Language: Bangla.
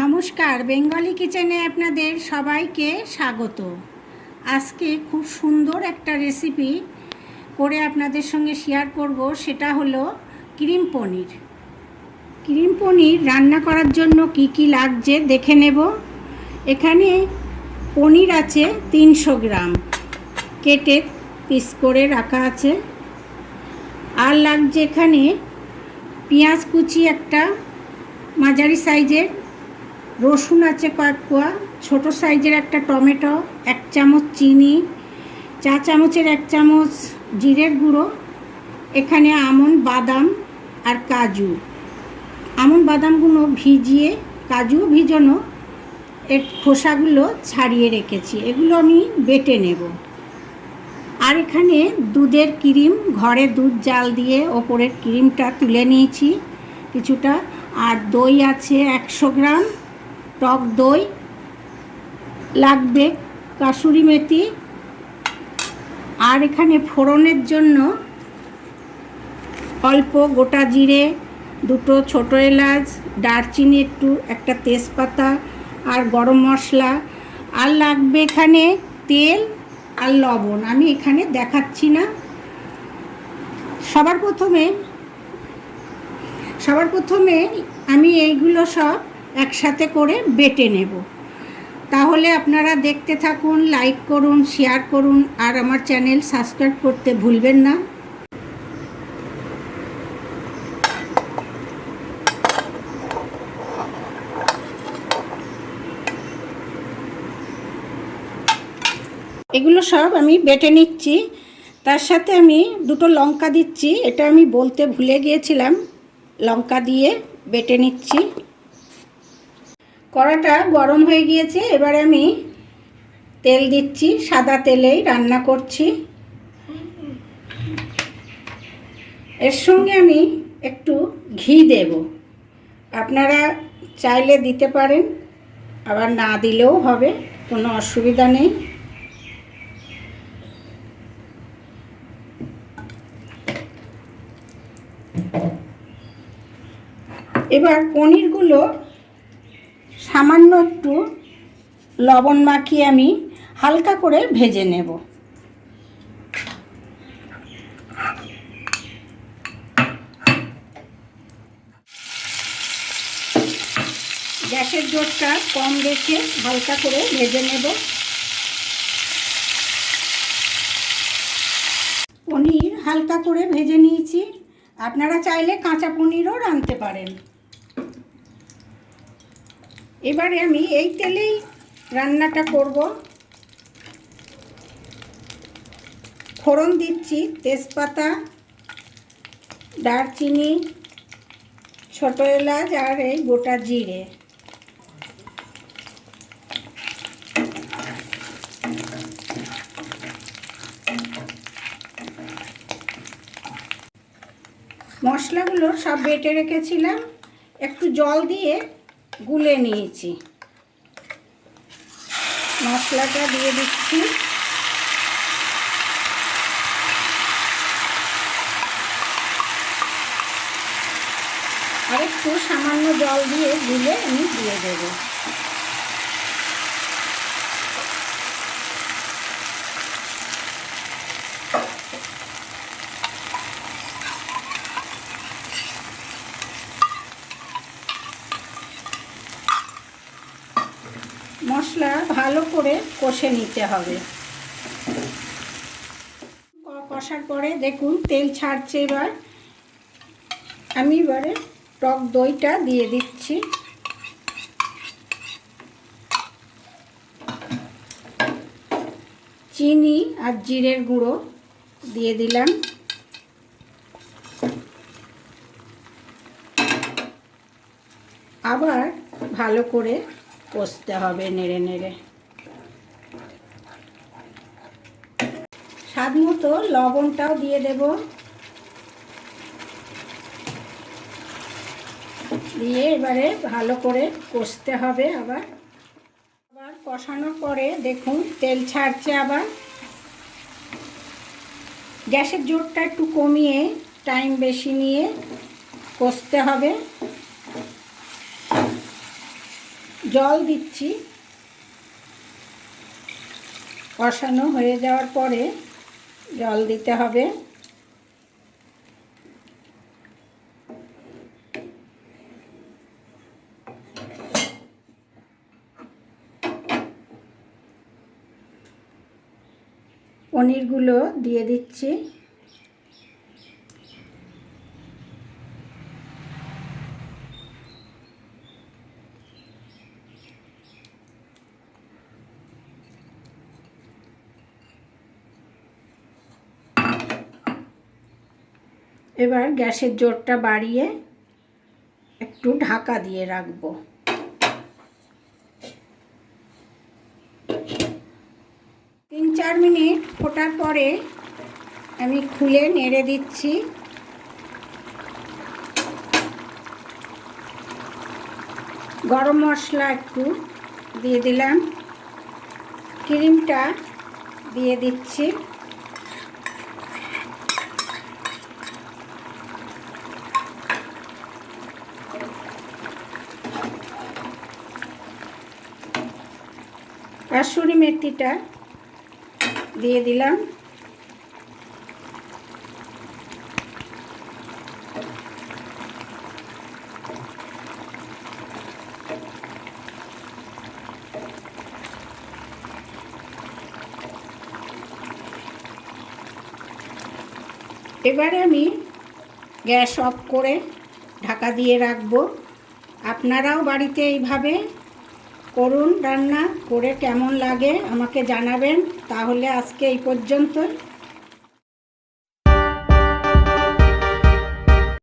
নমস্কার, বেঙ্গলি কিচেনে আপনাদের সবাইকে স্বাগত। আজকে খুব সুন্দর একটা রেসিপি করে আপনাদের সঙ্গে শেয়ার করব, সেটা হলো ক্রিম পনির। ক্রিম পনির রান্না করার জন্য কি কি লাগছে দেখে নেব। এখানে পনির আছে তিনশো গ্রাম, কেটে পিস করে রাখা আছে। আর লাগছে এখানে পেঁয়াজ কুচি একটা মাঝারি সাইজের রসুন আছে কয়েক কোয়া, ছোটো সাইজের একটা টমেটো, এক চামচ চিনি, চা চামচের এক চামচ জিরের গুঁড়ো, এখানে আমন, বাদাম আর কাজু। আমন বাদামগুলো ভিজিয়ে, কাজু ভিজানো, এর খোসাগুলো ছাড়িয়ে রেখেছি। এগুলো আমি বেটে নেব। আর এখানে দুধের ক্রিম, ঘরে দুধ জাল দিয়ে ওপরের ক্রিমটা তুলে নিয়েছি। কিছুটা, আর দই আছে একশো গ্রাম। টক দই লাগবে, কাসুরি মেথি। আর এখানে ফোড়নের জন্য অল্প গোটা জিরে, দুটো ছোটো এলাচ, দারচিনি একটু, একটা তেজপাতা আর গরম মশলা। আর লাগবে এখানে তেল আর লবণ। আমি এখানে দেখাচ্ছি না। সবার প্রথমে সবার প্রথমে আমি এইগুলো সব একসাথে করে বেটে নেব। তাহলে আপনারা দেখতে থাকুন লাইক করুন শেয়ার করুন, আর আমার চ্যানেল সাবস্ক্রাইব করতে ভুলবেন না। এগুলো সব আমি বেটে নিচ্ছি। তার সাথে আমি দুটো লঙ্কা দিচ্ছি। এটা আমি বলতে ভুলে গিয়েছিলাম। লঙ্কা দিয়ে বেটে নিচ্ছি। কড়াটা গরম হয়ে গিয়েছে, এবারে আমি তেল দিচ্ছি, সাদা তেলেই রান্না করছি। এর সঙ্গে আমি একটু ঘি দেব। আপনারা চাইলে দিতে পারেন, আবার না দিলেও হবে, কোনো অসুবিধা নেই। এবার পনিরগুলো সামান্য একটু লবণ মাখিয়ে আমি হালকা করে ভেজে নেব। গ্যাসের জোরটা কম রেখে হালকা করে ভেজে নেব। পনির হালকা করে ভেজে নিয়েছি। আপনারা চাইলে কাঁচা পনিরও রাঁধতে পারেন। এবারে আমি এই তেলেই রান্নাটা করব। ফোড়ন দিচ্ছি, তেজপাতা, দারচিনি, ছোটো এলাচ আর এই গোটা জিরে। মশলাগুলো সব বেটে রেখেছিলাম। একটু জল দিয়ে গুলে নিয়েছি। মশলাটা দিয়ে দিচ্ছি। আর একটু সামান্য জল দিয়ে গুলে আমি দিয়ে দেবো। মশলা ভালো করে কষে নিতে হবে। কষার পরে দেখুন, তেল ছাড়ছে এবার। আমি এবারে টক দইটা দিয়ে দিচ্ছি। চিনি আর জিরের গুঁড়ো দিয়ে দিলাম। আবার ভালো করে কষতে হবে নেড়ে নেড়ে। স্বাদ মতো লবণটাও দিয়ে দেব। দিয়ে এবারে ভালো করে কষতে হবে আবার। আবার কষানোর পরে দেখুন তেল ছাড়ছে আবার। গ্যাসের জোরটা একটু কমিয়ে টাইম বেশি নিয়ে কষতে হবে। জল দিচ্ছি। কষানো হয়ে যাওয়ার পরে জল দিতে হবে। পনিরগুলো দিয়ে দিচ্ছি। এবার গ্যাসের জোরটা বাড়িয়ে একটু ঢাকা দিয়ে রাখব। তিন চার মিনিট ফোটার পরে আমি খুলে নেড়ে দিচ্ছি। গরম মশলা একটু দিয়ে দিলাম। ক্রিমটা দিয়ে দিচ্ছি। কাসুরি মেথিটা দিয়ে দিলাম। এবারে আমি গ্যাস অফ করে ঢাকা দিয়ে রাখব। আপনারাও বাড়িতে এইভাবে করুন রান্না করে কেমন লাগে আমাকে জানাবেন। তাহলে আজকে এই পর্যন্ত